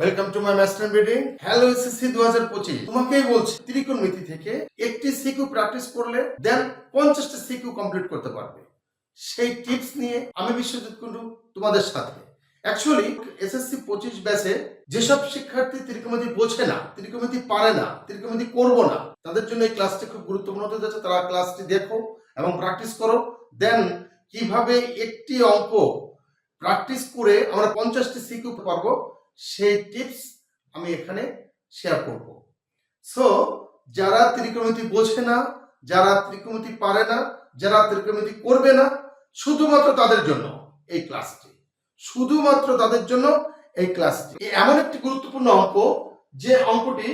Welcome to my master meeting hello SSC দু হাজার পঁচিশ তোমাকেই বলছি, ত্রিকোণমিতি থেকে একটি সিকিউ প্র্যাকটিস করলে দেন পঞ্চাশটা সিকিউ কমপ্লিট করতে পারবে। সেই টিপস নিয়ে আমি বিশ্বজিৎ কুন্ডু তোমাদের সাথে। অ্যাকচুয়ালি এসএসসি পঁচিশ ব্যাচে যেসব শিক্ষার্থী ত্রিকোণমিতি বোঝে না, ত্রিকোণমিতি পারে না, ত্রিকোণমিতি করব না, তাদের জন্য এই ক্লাসটি খুব গুরুত্বপূর্ণ হতে যাচ্ছে। তারা ক্লাসটি দেখো এবং প্র্যাকটিস করো। দেন কীভাবে একটি অঙ্ক প্র্যাকটিস করে আমরা পঞ্চাশটি সিকিউ পারব সেই টিপস আমি এখানে শেয়ার করব। সো যারা ত্রিকোণমিতি বোঝে না, যারা ত্রিকোণমিতি পারে না, যারা ত্রিকোণমিতি করবে না, শুধুমাত্র তাদের জন্য এই ক্লাসটি শুধুমাত্র তাদের জন্য এই ক্লাসটি এমন একটি গুরুত্বপূর্ণ অঙ্ক যে অঙ্কটি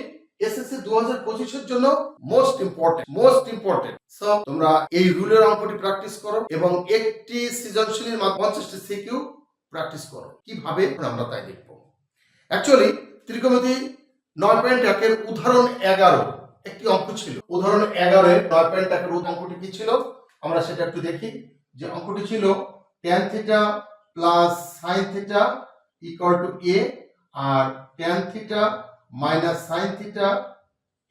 এসএসসি দু হাজার পঁচিশের জন্য most important most important so তোমরা এই রুলের অঙ্কটি প্র্যাকটিস করো এবং একটি সৃজনশীলের পঞ্চাশটি সিকিউ প্র্যাকটিস করো। কীভাবে আমরা তাই দেখব? অ্যাকচুয়ালি ত্রিকোণমিতি নয় পয়েন্ট একের উদাহরণ এগারো একটি অঙ্ক ছিল উদাহরণ এগারো নয় পয়েন্ট একের অঙ্কটি কি ছিল আমরা সেটা একটু দেখি যে অঙ্কটি ছিল tan theta plus sine theta equal to A R tan theta minus sine theta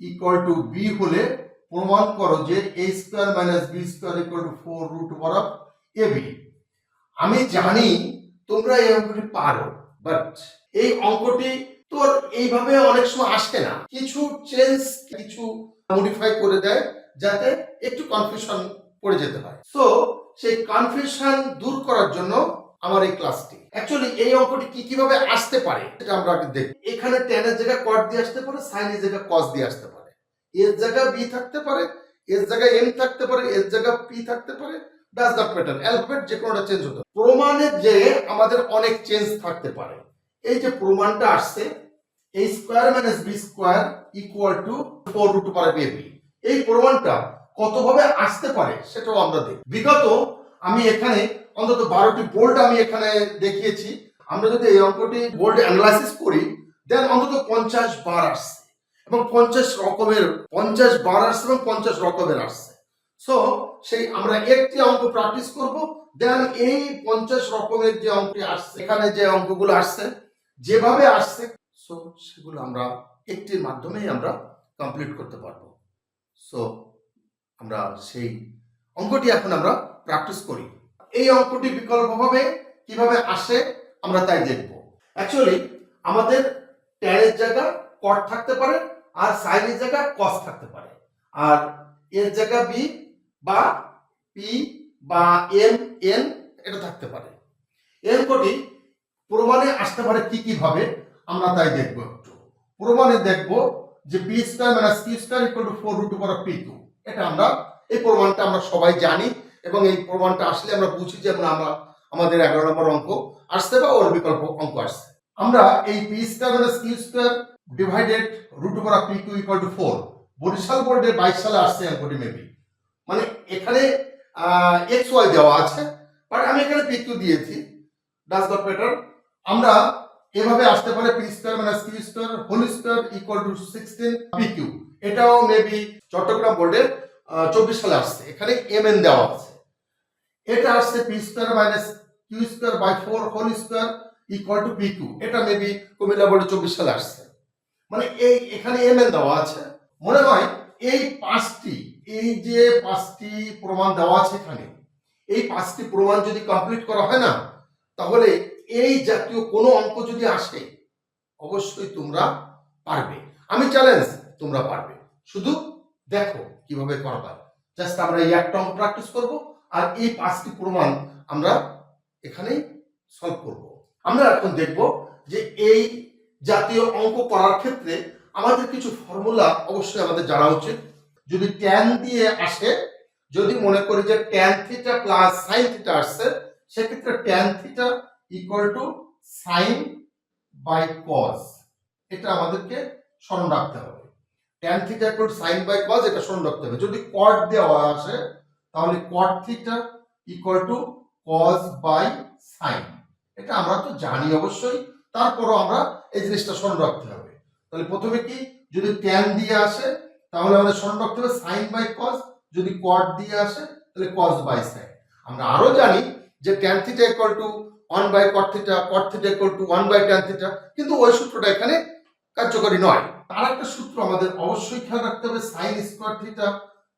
equal to B হলে প্রমাণ করো যে A square minus B square equal to four root of A B আমি জানি তোমরা এই অঙ্কটি পারো বাট এই অঙ্কটি তোর এইভাবে অনেক সময় আসে না। কিছু চেঞ্জ কিছু মডিফাই করে দেয় যাতে একটু কনফিউশন পড়ে যেতে হয় সো সেই কনফিউশন দূর করার জন্য আমার এই ক্লাসটি অ্যাকচুয়ালি এই অঙ্কটি কি কীভাবে আসতে পারে সেটা আমরা দেখি এখানে টেনের জায়গায় কট দিয়ে আসতে পারে সাইনের জায়গায় কস দিয়ে আসতে পারে। এর জায়গায় বি থাকতে পারে এর জায়গায় এম থাকতে পারে এর জায়গায় পি থাকতে পারে ডাজ দ্য প্যাটার্ন অ্যালফাবেট যে কোনোটা চেঞ্জ হতো প্রমাণের যে আমাদের অনেক চেঞ্জ থাকতে পারে। এই যে প্রমাণটা আসছে এই square minus B square equal to four root পারে বি এই প্রমাণটা কতভাবে আসতে পারে সেটাও আমরা দেখি বিগত আমি এখানে অন্তত বারোটি বোল্ড আমি এখানে দেখিয়েছি। আমরা যদি এই অঙ্কটি বোল্ড অ্যানালাইসিস করি দেন অন্তত পঞ্চাশ বার আসছে। এবং পঞ্চাশ রকমের, পঞ্চাশ বার আসছে এবং পঞ্চাশ রকমের আসছে। সো সেই আমরা একটি অঙ্ক প্র্যাকটিস করব দেন এই পঞ্চাশ রকমের যে অঙ্কটি আসছে, এখানে যে অঙ্কগুলো আসছে যেভাবে আসছে সো সেগুলো আমরা একটির মাধ্যমেই আমরা কমপ্লিট করতে পারব। সো আমরা সেই অঙ্কটি এখন আমরা প্র্যাকটিস করি। এই অঙ্কটি বিকল্পভাবে কীভাবে আসে আমরা তাই দেখব। অ্যাকচুয়ালি আমাদের ট্যানের জায়গা কট থাকতে পারে আর সাইনের জায়গা কস থাকতে পারে। আর এর জায়গা বি বা পি বা এম এন এটা থাকতে পারে। এর কোটি প্রমাণে আসতে পারে কি কি ভাবে, আমরা তাই দেখব একটু। প্রমাণে দেখব যে P square minus P square equal to four root over P এটা আমরা, এই প্রমাণটা আমরা সবাই জানি এবং এই প্রমাণটা আসলে আমরা বুঝি যে আমরা আমরা, আমাদের এগারো নম্বর অঙ্ক আসছে বা ওর বিকল্প অঙ্ক আসছে। আমরা এই P square minus P square divided root over P two equal to four Barishal বোর্ডে বাইশ সালে আসছে অঙ্কটি মেবি মানে এখানে এক্স ওয়াই দেওয়া আছে বাট আমি এখানে পি কিউ দিয়েছি। ডাস দ্য পেটার আমরা এভাবে আসতে পারে P square minus Q square whole square equal to sixteen P Q এটাও মেবি চট্টগ্রাম বোর্ডে চব্বিশ সালে আসছে। এখানে এম এন দেওয়া আছে। এটা আসছে P square minus Q square by four whole square equal to P Q এটা মেবি কুমিল্লা বোর্ডে চব্বিশ সালে আসছে। মানে এই, এখানে এম এন দেওয়া আছে। মনে হয় এই পাঁচটি, এই যে পাঁচটি প্রমাণ দেওয়া আছে এখানে, এই পাঁচটি প্রমাণ যদি কমপ্লিট করা হয় না, তাহলে এই জাতীয় কোনো অঙ্ক যদি আসে, অবশ্যই তোমরা পারবে। আমি চ্যালেঞ্জ তোমরা পারবে। শুধু দেখো কীভাবে করা জাস্ট আমরা এই একটা অঙ্ক প্র্যাকটিস করব আর এই পাঁচটি প্রমাণ আমরা এখানেই সলভ করব। আমরা এখন দেখব যে এই জাতীয় অঙ্ক করার ক্ষেত্রে আমাদের কিছু ফর্মুলা অবশ্যই আমাদের জানা উচিত। যদি ট্যান দিয়ে আসে, যদি মনে করি যে tan theta plus sine theta আসছে, সেক্ষেত্রে tan theta equal to sine by cos এটা আমাদেরকে স্মরণ রাখতে হবে। Tan theta equal sine by cos এটা স্মরণ রাখতে হবে। যদি কট দেওয়া আসে, তাহলে cot theta equal to cos by sine এটা আমরা তো জানি অবশ্যই, তারপরও আমরা এই জিনিসটা স্মরণ রাখতে হবে। তাহলে প্রথমে কি, যদি ট্যান দিয়ে আসে, তাহলে আমাদের স্মরণ রাখতে হবে সাইন বাই কজ যদি কট দিয়ে আসে, তাহলে কজ বাই সাইন আমরা আরও জানি যে tan theta equal to one by cot theta cot theta equal to one by tan theta কিন্তু ওই সূত্রটা এখানে কার্যকরী নয়। তার একটা সূত্র আমাদের অবশ্যই খেয়াল রাখতে হবে sine square theta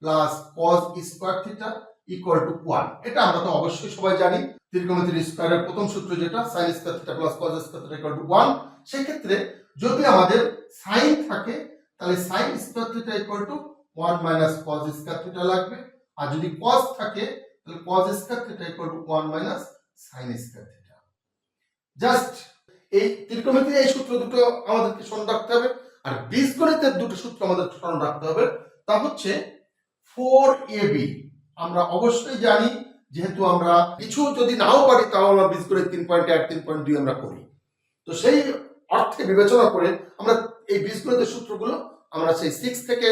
plus cos square theta equal to one এটা আমরা তো অবশ্যই সবাই জানি, ত্রিকোণমিতির স্কোয়ারের প্রথম সূত্র যেটা sine square theta plus cos square theta equal to one সেক্ষেত্রে যদি আমাদের সাইন থাকে, তাহলে sine square theta equal to one minus cos square theta লাগবে। আর যদি কজ থাকে, তাহলে cos square theta equal to one minus sine square just এই ত্রিকোণমিতির এই সূত্র দুটো আমাদেরকে স্মরণ রাখতে হবে, আর বীজগণিতের দুটো সূত্র আমাদের স্মরণ রাখতে হবে, তা হচ্ছে ফোর এ বি আমরা অবশ্যই জানি, যেহেতু আমরা কিছু যদি নাও পারি, তাও আমরা বীজগণিত তিন পয়েন্ট এক, তিন পয়েন্ট দুই আমরা করি। তো সেই অর্থে বিবেচনা করে আমরা এই বীজগণিতের সূত্রগুলো, আমরা সেই সিক্স থেকে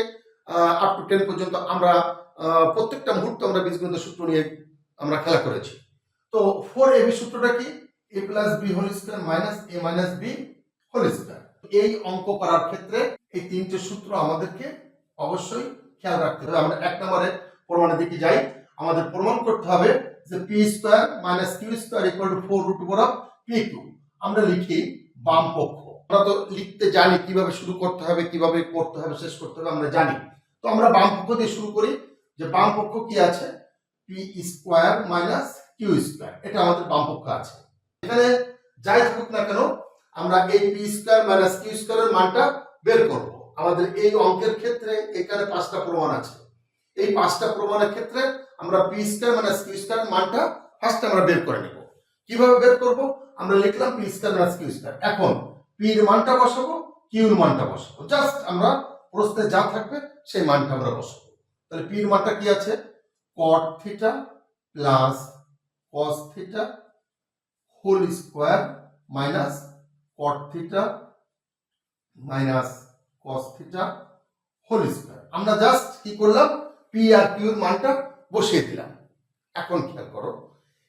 আপ টু টেন পর্যন্ত আমরা প্রত্যেকটা মুহূর্তে আমরা বীজগণিতের সূত্র নিয়ে আমরা খেলা করেছি। তো ফোর এ বি সূত্রটা কি? A plus B whole square minus A minus B whole square এই অঙ্ক করার ক্ষেত্রে এই তিনটে সূত্র আমাদেরকে অবশ্যই খেয়াল রাখতে হবে। আমরা এক নম্বরে প্রমাণের দিকে যাই। আমাদের প্রমাণ করতে হবে যে P square minus Q square equal to four root over P Q আমরা লিখি বাম পক্ষ। আমরা তো লিখতে জানি কীভাবে শুরু করতে হবে, কীভাবে করতে হবে, শেষ করতে হবে, আমরা জানি। তো আমরা বাম পক্ষ দিয়ে শুরু করি যে বাম পক্ষ কি আছে? P square minus Q square এটা আমাদের বাম পক্ষ আছে। এখানে যাই থাকুক না কেন, আমরা এই পি স্কোয়ার মাইনাস কিউ স্কোয়ারের মানটা বের করব। আমাদের এই অঙ্কের ক্ষেত্রে এখানে পাঁচটা প্রমাণ আছে। এই পাঁচটা প্রমাণের ক্ষেত্রে আমরা P square minus Q square মানটা ফার্স্ট আমরা বের করে নেব। কীভাবে বের করব? আমরা লিখলাম P square minus Q square এখন পি এর মানটা বসাবো কিউর মানটা বসাবো। জাস্ট আমরা প্রশ্নে যা থাকবে, সেই মানটা আমরা বসাবো। তাহলে পি এর মানটা কি আছে? Cot theta plus cos theta whole square minus cot theta minus cos theta whole square আমরা জাস্ট কি করলাম? পি আর কিউর মানটা বসিয়ে দিলাম। এখন খেয়াল করো,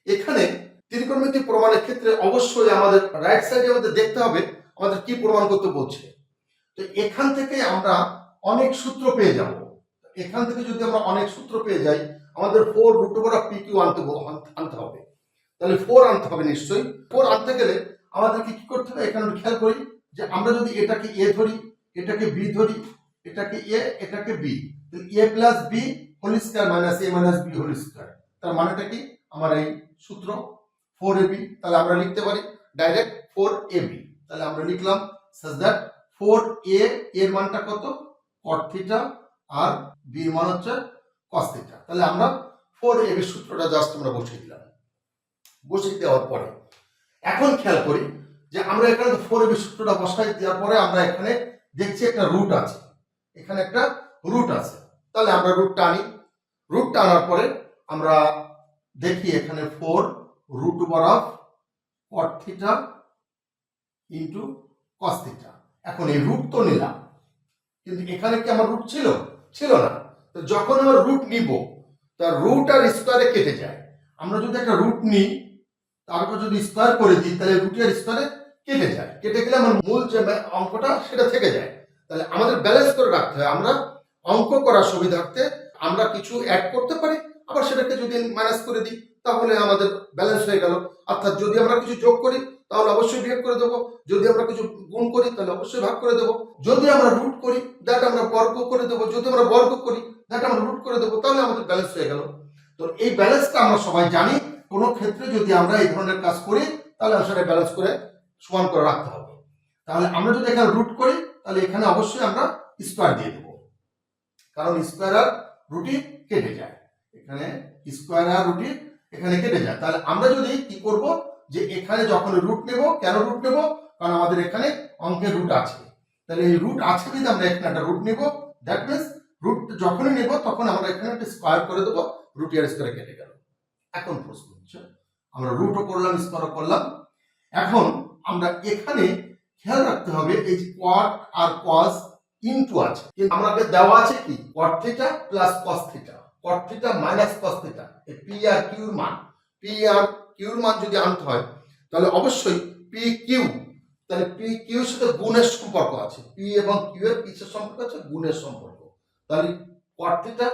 এখানে ত্রিকোণমিতি প্রমাণের ক্ষেত্রে অবশ্যই আমাদের রাইট সাইডে আমাদের দেখতে হবে, আমাদের কি প্রমাণ করতে বলছে। তো এখান থেকে আমরা অনেক সূত্র পেয়ে যাব। এখান থেকে যদি আমরা অনেক সূত্র পেয়ে যাই, আমাদের four root over P Q আনতে আনতে হবে। তাহলে ফোর আনতে হবে নিশ্চয়ই। ফোর আনতে গেলে আমাদেরকে কি করতে হবে? এখানে আমরা খেয়াল করি যে আমরা যদি এটাকে এ ধরি, এটাকে বি ধরি, এটাকে এ এটাকে B A plus B whole square minus A minus B whole square তার মানেটা কি? আমার এই সূত্র ফোর এ বি তাহলে আমরা লিখতে পারি ডাইরেক্ট ফোর এ বি তাহলে আমরা লিখলাম সাজ দ্যাট ফোর এ এর মানটা কত? কট থিটা আর বি মান হচ্ছে কস থিটা তাহলে আমরা ফোর এ বি সূত্রটা জাস্ট আমরা বসিয়ে দিলাম। বসিয়ে দেওয়ার পরে। এখন খেয়াল করি যে আমরা এখানে ফোর এ বি সূত্রটা বসাই দেওয়ার পরে আমরা এখানে দেখছি একটা রুট আছে। এখানে একটা রুট আছে। তাহলে আমরা রুটটা আনি। রুটটা আনার পরে আমরা দেখি এখানে four root over of cot theta into cos theta এখন এই রুট তো নিলাম। কিন্তু এখানে কি আমার রুট ছিল? ছিল না। তো যখন আমরা রুট নিব তার রুট আর স্কোয়ারে কেটে যায়। আমরা যদি একটা রুট নিই তারপর যদি স্কোয়ার করে দিই, তাহলে রুট আর কেটে যায়। কেটে গেলে আমার মূল যে অঙ্কটা, সেটা থেকে যায়। তাহলে আমাদের ব্যালেন্স করে রাখতে হয়। আমরা অঙ্ক করার সুবিধার্থে আমরা কিছু অ্যাড করতে পারি, আবার সেটাকে যদি মাইনাস করে দিই, তাহলে আমাদের ব্যালেন্স হয়ে গেল। অর্থাৎ যদি আমরা কিছু যোগ করি, তাহলে অবশ্যই বিয়োগ করে দেবো। যদি আমরা কিছু গুণ করি, তাহলে অবশ্যই ভাগ করে দেবো। যদি আমরা রুট করি দ্যাট আমরা বর্গ করে দেবো। যদি আমরা বর্গ করি দ্যাট আমরা রুট করে দেবো, তাহলে আমাদের ব্যালেন্স হয়ে গেল। তো এই ব্যালেন্সটা আমরা সবাই জানি। কোনো ক্ষেত্রে যদি আমরা এই ধরনের কাজ করি, তাহলে সেটা ব্যালেন্স করে সমান করে রাখতে হবে। তাহলে আমরা যদি এখানে রুট করি, তাহলে এখানে অবশ্যই আমরা স্কোয়ার দিয়ে দেবো। কারণ স্কোয়ার আর রুটি কেটে যায়। এখানে স্কোয়ার আর রুটি এখানে কেটে যায়। তাহলে আমরা যদি কি করব, যে এখানে যখন রুট নেব, কেন রুট নেব? কারণ আমাদের এখানে অঙ্কের রুট আছে। তাহলে এই রুট আছে যদি আমরা এখানে একটা রুট নেব দ্যাট মিনস রুট যখনই নেব, তখন আমরা এখানে একটা স্কোয়ার করে দেবো রুট আর স্কোয়ারে কেটে গেল। এখন প্রশ্ন। আমরা রুটও করলাম স্কোয়ারও করলাম। এখন আমরা এখানে খেয়াল রাখতে হবে এই যে কোয়াট আর কস ইনটু আছে। কিন্তু আমাকে দেওয়া আছে কি? Cot theta plus cos theta cot theta minus cos theta P আর কিউর মান। পি আর কিউর মান যদি আনতে হয়, তাহলে অবশ্যই পি কিউ তাহলে পি কিউর সাথে গুণের সম্পর্ক আছে। পি এবং কিউ এর কিসের সম্পর্ক আছে, গুণের সম্পর্ক। তাহলে cot theta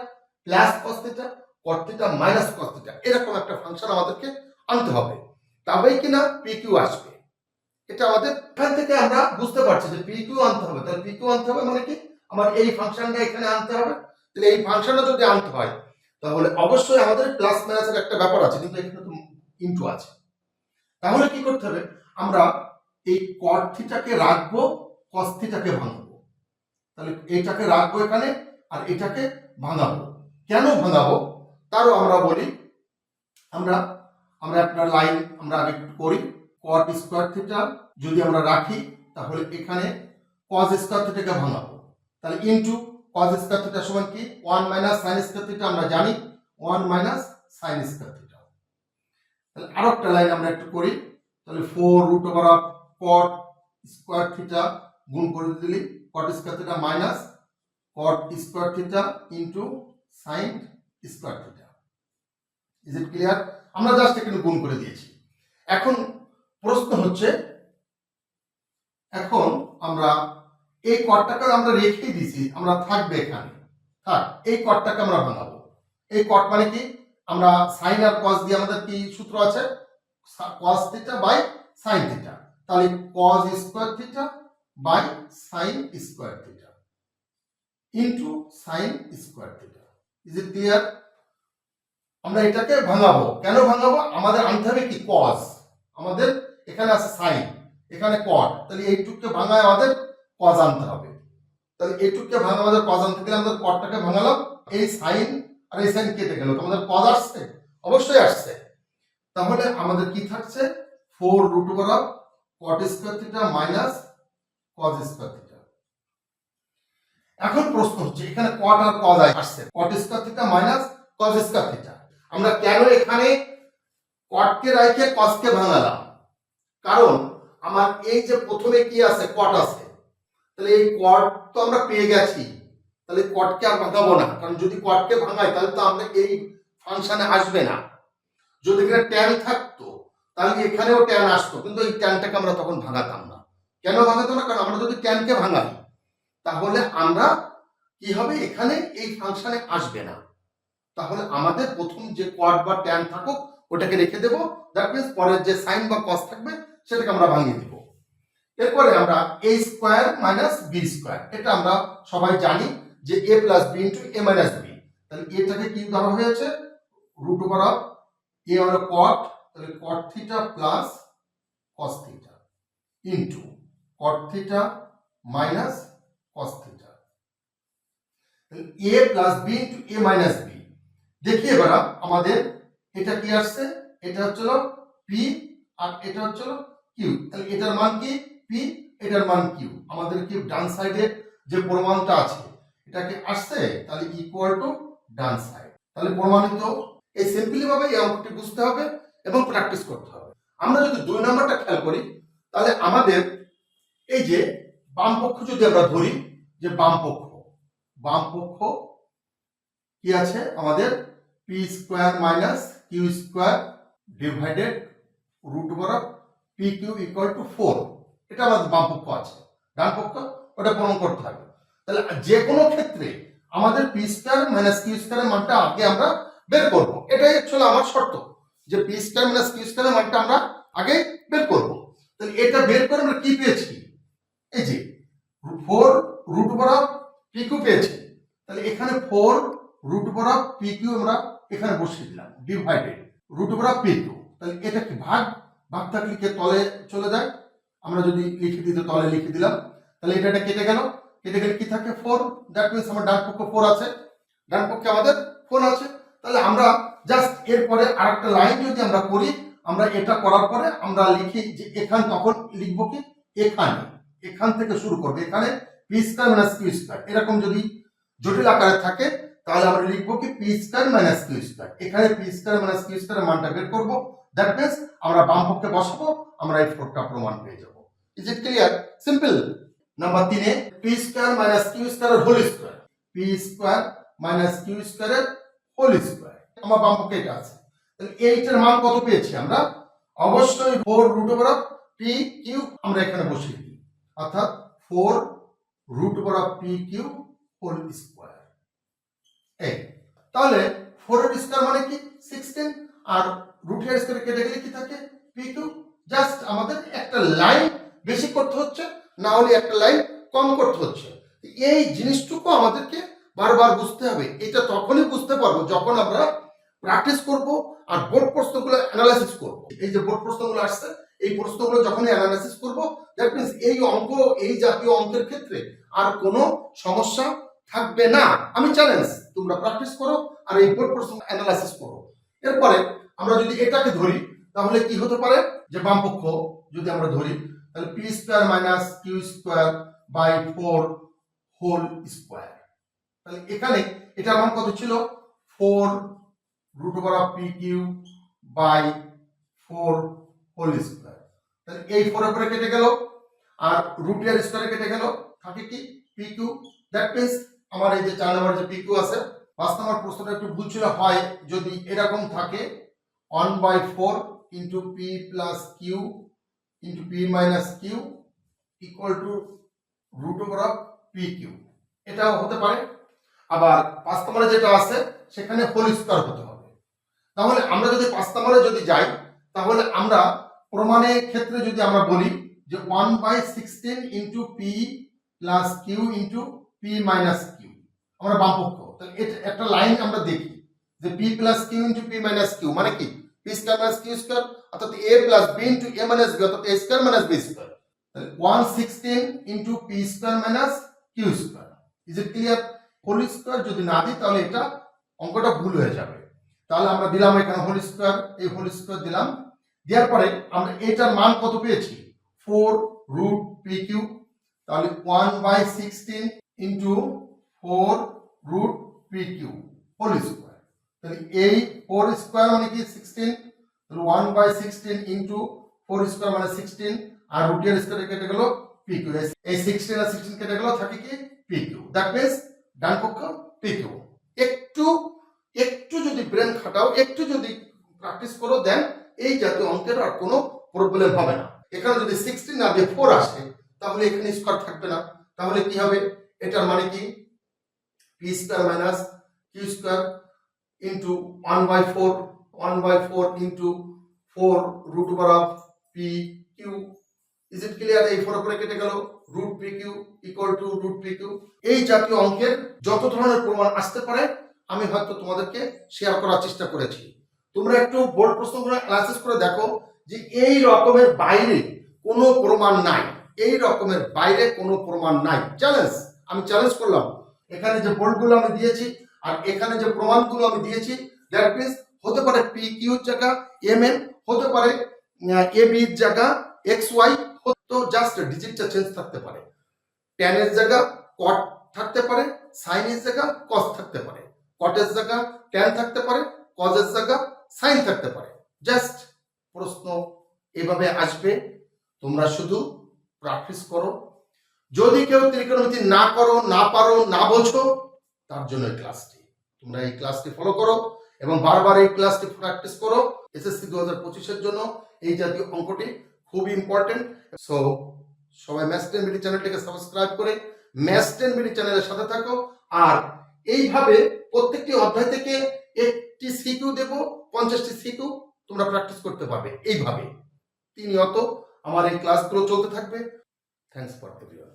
plus cos theta cot theta minus cos theta এরকম একটা ফাংশন আমাদেরকে আনতে হবে। তবেই কিনা পি কিউ আসবে। এটা আমাদের এখান থেকে আমরা বুঝতে পারছি যে পি কিউ আনতে হবে। তাহলে পি কিউ আনতে হবে মানে কি? আমার এই ফাংশনটা এখানে আনতে হবে। তাহলে এই ফাংশনটা যদি আনতে হয়, তাহলে অবশ্যই আমাদের প্লাস মাইনাসের একটা ব্যাপার আছে, কিন্তু এখানে তো ইনটু আছে। তাহলে কি করতে হবে? আমরা এই কট থিটাকে রাখব কস থিটাকে ভাঙবো। তাহলে এইটাকে রাখব এখানে, আর এটাকে ভাঙাবো। কেন ভাঙাবো? তারও আমরা বলি, আমরা আমরা একটা লাইন আমরা আগে করি কট স্কোয়ার থিটা যদি আমরা রাখি, তাহলে এখানে কজ স্কোয়ার থিটাকে ভাঙাবো। তাহলে ইনটু কজ স্কোয়ার থিটা সমান কি? One minus sine square theta আমরা জানি one minus sine square theta তাহলে আরও একটা লাইন আমরা একটু করি, তাহলে four root over of cot square theta গুণ করে দিলি cot square theta minus cot square theta into sine square theta is it clear আমরা জাস্ট এখানে গুণ করে দিয়েছি। এখন প্রশ্ন হচ্ছে, এখন আমরা এই কটটাকে আমরা রেখেই দিছি আমরা থাকবে এখানে। থাক, এই কটটাকে আমরা ভাঙাবো এই কট মানে কি? আমরা সাইন আর কস দিয়ে আমাদের কি সূত্র আছে? Cos theta by sine theta তাহলে cos square theta by sine square theta into sine square theta is it clear আমরা এটাকে ভাঙাবো। কেন ভাঙাবো? আমাদের আনতে হবে কি? কস আমাদের এখানে আছে সাইন এখানে কট তাহলে এইটুককে ভাঙায় আমাদের কজ আনতে হবে। তাহলে এইটুককে ভাঙা আমাদের কজ আনতে গেলে আমাদের কটটাকে ভাঙালাম। এই সাইন আর এই সাইন কেটে গেল। তোমাদের কজ আসছে? অবশ্যই আসছে। তাহলে আমাদের কি থাকছে? Four root over of cot square theta minus cos square theta এখন প্রশ্ন হচ্ছে, এখানে কট আর কজ আসছে। Cot square theta minus cos square theta আমরা কেন এখানে কটকে রাখে কজকে ভাঙালাম? কারণ আমার এই যে প্রথমে কি আছে, কট আছে, তাহলে এই কট তো আমরা পেয়ে গেছি। তাহলে কটকে আর ভাঙাবো না। কারণ যদি কটকে ভাঙাই তাহলে তো আমরা এই ফাংশনে আসবে না। যদি এখানে ট্যান থাকতো, তাহলে এখানেও ট্যান আসতো, কিন্তু এই ট্যানটাকে আমরা তখন ভাঙাতাম না। কেন ভাঙাতাম না? কারণ আমরা যদি ট্যানকে ভাঙাই, তাহলে আমরা কি হবে? এখানে এই ফাংশনে আসবে না। তাহলে আমাদের প্রথম যে কট বা ট্যান থাকুক, ওটাকে রেখে দেবো। দ্যাট মিনস পরের যে সাইন বা কস থাকবে, সেটাকে আমরা ভাঙিয়ে দিব। এরপরে আমরা A square minus B square এটা আমরা সবাই জানি যে A plus B into A minus B তাহলে এটাকে কি ধরা হয়েছে? রুট ওভার অফ এ হলো কট তাহলে cot theta plus cos theta into cot theta minus cos theta A plus B into A minus B দেখি এবার আমাদের এটা কি আসছে? এটা হচ্ছিল পি আর এটা হচ্ছিল কিউ তাহলে এটার মান কি? পি এটার মান কিউ আমাদের কি ডান সাইডে যে প্রমাণটা আছে, এটাকে আসছে, তাহলে ইকুয়াল টু ডান সাইড তাহলে প্রমাণিত, এই সিম্পলি ভাবে এই অঙ্কটি বুঝতে হবে এবং প্র্যাকটিস করতে হবে। আমরা যদি দুই নম্বরটা খেয়াল করি, তাহলে আমাদের এই যে বাম পক্ষ যদি আমরা ধরি, যে বাম পক্ষ বাম পক্ষ কি আছে আমাদের? P square minus Q square divided root over of P Q equal to four এটা আমাদের বাম পক্ষ আছে। ডান পক্ষ, ওটা প্রমাণ করতে হবে। তাহলে যে কোনো ক্ষেত্রে আমাদের পি স্কোয়ার মাইনাস কিউ স্কোয়ারের মানটা আগে আমরা বের করব। এটাই অ্যাকচুয়ালি আমার শর্ত, যে পি স্কোয়ার মাইনাস কিউ স্কোয়ারের মানটা আমরা আগে বের করব। তাহলে এটা বের করে আমরা কি পেয়েছি? এই যে four root over of P Q পেয়েছি। তাহলে এখানে four root of P Q আমরা এখানে বসিয়ে দিলাম divided root of P Q তাহলে এটা কি ভাগ? ভাগ থাকলে কে তলে চলে যায়? আমরা যদি লিখে দিতে তলে লিখে দিলাম, তাহলে এটা কেটে গেল। কেটে গেলে কি থাকে? ফোর দ্যাট মিনস আমার ডান পক্ষে ফোর আছে। ডান পক্ষে আমাদের ফোর আছে। তাহলে আমরা জাস্ট এরপরে আরেকটা লাইন যদি আমরা করি, আমরা এটা করার পরে আমরা লিখি যে এখান তখন লিখব কি? এখানে। এখান থেকে শুরু করবে। এখানে P square minus Q square এরকম যদি জটিল আকারে থাকে তাহলে আমরা লিখব কি P square minus Q square এখানে P square minus Q square মানটা বের করব। দ্যাট মিনস আমরা বাম পক্ষে বসাবো, আমরা এই ফোরটা প্রমাণ পেয়ে যাব। Is it clear simple number তিনে P square minus Q square whole square P square minus Q স্কোয়ারের হোল স্কোয়ার আমার বাম পক্ষে এটা আছে। তাহলে এইটার মান কত পেয়েছি আমরা? অবশ্যই four root over of P Q আমরা এখানে বসিয়ে দিই। অর্থাৎ four root over of P Q whole square এই তাহলে ফোর এর মানে কি? সিক্সটিন আর রুট এর কেটে গেলে কি থাকে? পি কিউ জাস্ট আমাদের একটা লাইন বেশি করতে হচ্ছে, না হলে একটা লাইন কম করতে হচ্ছে। এই জিনিসটুকু আমাদেরকে বারবার বুঝতে হবে। এটা তখনই বুঝতে পারব যখন আমরা প্র্যাকটিস করব আর বোর্ড প্রশ্নগুলো অ্যানালাইসিস করব। এই যে বোর্ড প্রশ্নগুলো আসছে, এই প্রশ্নগুলো যখনই অ্যানালাইসিস করব দ্যাট মিনস এই অঙ্ক, এই জাতীয় অঙ্কের ক্ষেত্রে আর কোনো সমস্যা থাকবে না। আমি চ্যালেঞ্জ তোমরা প্র্যাকটিস করো আর এই বোর্ড প্রশ্ন অ্যানালাইসিস করো। এরপরে আমরা যদি এটাকে ধরি, তাহলে কি হতে পারে? যে বামপক্ষ, যদি আমরা ধরি, তাহলে P square minus Q square by four whole square তাহলে এখানে এটার মান কত ছিল? Four root over of P Q by four whole square তাহলে এই ফোর উপরে কেটে গেল, আর রুট ইয়ার স্কোয়ারে কেটে গেল, থাকে কি? পি কিউ দ্যাট মিনস আমার এই যে চার নম্বর যে পি কিউ আছে পাঁচ নম্বর প্রশ্নটা একটু ভুল হয় যদি এরকম থাকে one by four into P plus Q into P minus Q equal to root over of P Q এটাও হতে পারে। আবার পাঁচ নম্বরে যেটা আছে, সেখানে হোল স্কোয়ার হতে হবে। তাহলে আমরা যদি পাঁচ নম্বরে যদি যাই, তাহলে আমরা প্রমাণের ক্ষেত্রে যদি আমরা বলি যে one by sixteen into P plus Q into P minus Q আমরা বামপক্ষ তাহলে একটা লাইন আমরা দেখি যে P plus Q into P minus Q মানে কি? P square minus Q square অর্থাৎ A plus B into A minus B অর্থাৎ A square minus B square one sixteen into P square minus Q square is it clear whole square যদি না দিই, তাহলে এটা অঙ্কটা ভুল হয়ে যাবে। তাহলে আমরা দিলাম এখানে হোল স্কোয়ার এই হোল স্কোয়ার দিলাম। দেওয়ার পরে আমরা এটার মান কত পেয়েছি? ফোর রুট পি কিউ তাহলে one by sixteen into four root P Q whole square তাহলে এই ফোর স্কোয়ার মানে কি? সিক্সটিন তাহলে one by sixteen into four square মানে সিক্সটিন আর রুটের স্কোয়ারে কেটে গেল পি কিউ এই সিক্সটিন আর সিক্সটিন কেটে গেল থাকে কি? পি কিউ দ্যাট মিনস ডান পক্ষ পি কিউ একটু একটু যদি ব্রেন খাটাও, একটু যদি প্র্যাকটিস করো দেন এই জাতীয় অঙ্কের আর কোনো প্রবলেম হবে না। এখানে যদি সিক্সটিন না দিয়ে ফোর আসে, তাহলে এখানে স্কোয়ার থাকবে না। তাহলে কি হবে? এটার মানে কি? P square minus Q square into one by four one by four into four root over of P Q is it clear এই ফোর করে কেটে গেল। Root P Q equal to root P Q এই জাতীয় অঙ্কের যত ধরনের প্রমাণ আসতে পারে, আমি হয়তো তোমাদেরকে শেয়ার করার চেষ্টা করেছি। তোমরা একটু বোর্ড প্রশ্নগুলো অ্যানালাইসিস করে দেখো যে এই রকমের বাইরে কোনো প্রমাণ নাই। এই রকমের বাইরে কোনো প্রমাণ নাই। চ্যালেঞ্জ আমি চ্যালেঞ্জ করলাম। এখানে যে বোর্ডগুলো আমি দিয়েছি আর এখানে যে প্রমাণগুলো আমি দিয়েছি দ্যাট মিনস হতে পারে পি কিউর জায়গা এম এন হতে পারে এ বির জায়গা এক্স ওয়াই তো জাস্ট ডিজিটটা চেঞ্জ থাকতে পারে। ট্যানের জায়গা কট থাকতে পারে সাইনের জায়গা কস থাকতে পারে। কটের জায়গা ট্যান থাকতে পারে কজের জায়গা সাইন থাকতে পারে। জাস্ট প্রশ্ন এভাবে আসবে। তোমরা শুধু প্র্যাকটিস করো। যদি কেউ ত্রিকোণমিতি না করো, না পারো, না বোঝো, তার জন্য এই ক্লাসটি তোমরা এই ক্লাসটি ফলো করো এবং বারবার এই ক্লাসটি প্র্যাকটিস করো। এসএসসি দু হাজার পঁচিশের জন্য এই জাতীয় অঙ্কটি খুব ইম্পর্টেন্ট সো সবাই ম্যাস্টেন মিডি চ্যানেলটিকে সাবস্ক্রাইব করে ম্যাস্টেন মিডি চ্যানেলের সাথে থাকো। আর এইভাবে প্রত্যেকটি অধ্যায় থেকে একটি সিকিউ দেব, পঞ্চাশটি সিকিউ তোমরা প্র্যাকটিস করতে পারবে এইভাবে। তিনিয়ত আমার এই ক্লাসগুলো চলতে থাকবে। Thanks for everyone